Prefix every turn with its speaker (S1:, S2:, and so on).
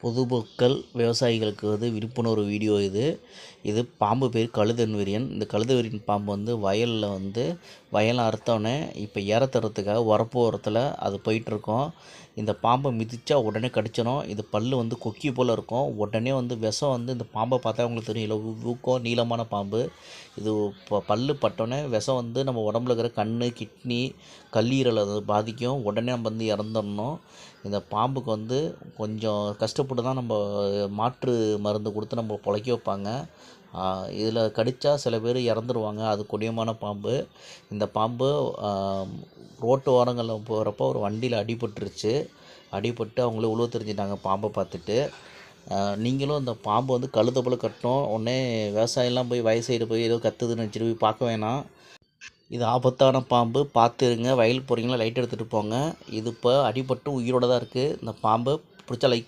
S1: பொதுமக்கள் விவசாயிகளுக்கு வந்து விழிப்புணர்வு வீடியோ இது. இது பாம்பு பேர் கழுதன்விரியன். இந்த கழுதவிரியன் பாம்பு வந்து வயலில் வந்து வயலை அறுத்தோடனே இப்போ ஏற தர்றதுக்காக வரப்பு அது போயிட்டுருக்கோம். இந்த பாம்பை மிதித்தா உடனே கடிச்சிடும். இது பல் வந்து கொக்கி போல் இருக்கும். உடனே வந்து விஷம் வந்து இந்த பாம்பை பார்த்தா உங்களுக்கு தெரியும். இல்லை ஊக்கம் நீளமான பாம்பு. இது இப்போ பல் பட்டோடனே விஷம் வந்து நம்ம உடம்புல இருக்கிற கண் கிட்னி கல்லீரலை அது பாதிக்கும். உடனே நம்ம வந்து இறந்துடணும். இந்த பாம்புக்கு வந்து கொஞ்சம் கஷ்டப்பட்டு தான் நம்ம மாற்று மருந்து கொடுத்து நம்ம பிழைக்க வைப்பாங்க. இதில் கடித்தா சில பேர் இறந்துருவாங்க. அது கொடியமான பாம்பு. இந்த பாம்பு ரோட்டு ஓரங்களில் போகிறப்போ ஒரு வண்டியில் அடிபட்டுருச்சு. அடிபட்டு அவங்களே உழுவ தெரிஞ்சிட்டாங்க பாம்பை பார்த்துட்டு. நீங்களும் இந்த பாம்பு வந்து கழுத்தை போல் கட்டணும். உடனே விவசாயம்லாம் போய் வயசு சைடு போய் ஏதோ கத்துதுன்னு நினச்சிட்டு போய் பார்க்க வேணாம். இது ஆபத்தான பாம்பு. பார்த்துருங்க. வயலுக்கு போகிறீங்களா லைட் எடுத்துகிட்டு போங்க. இது இப்போ அடிபட்டு உயிரோட தான் இருக்குது இந்த பாம்பு பிடிச்சா லைக்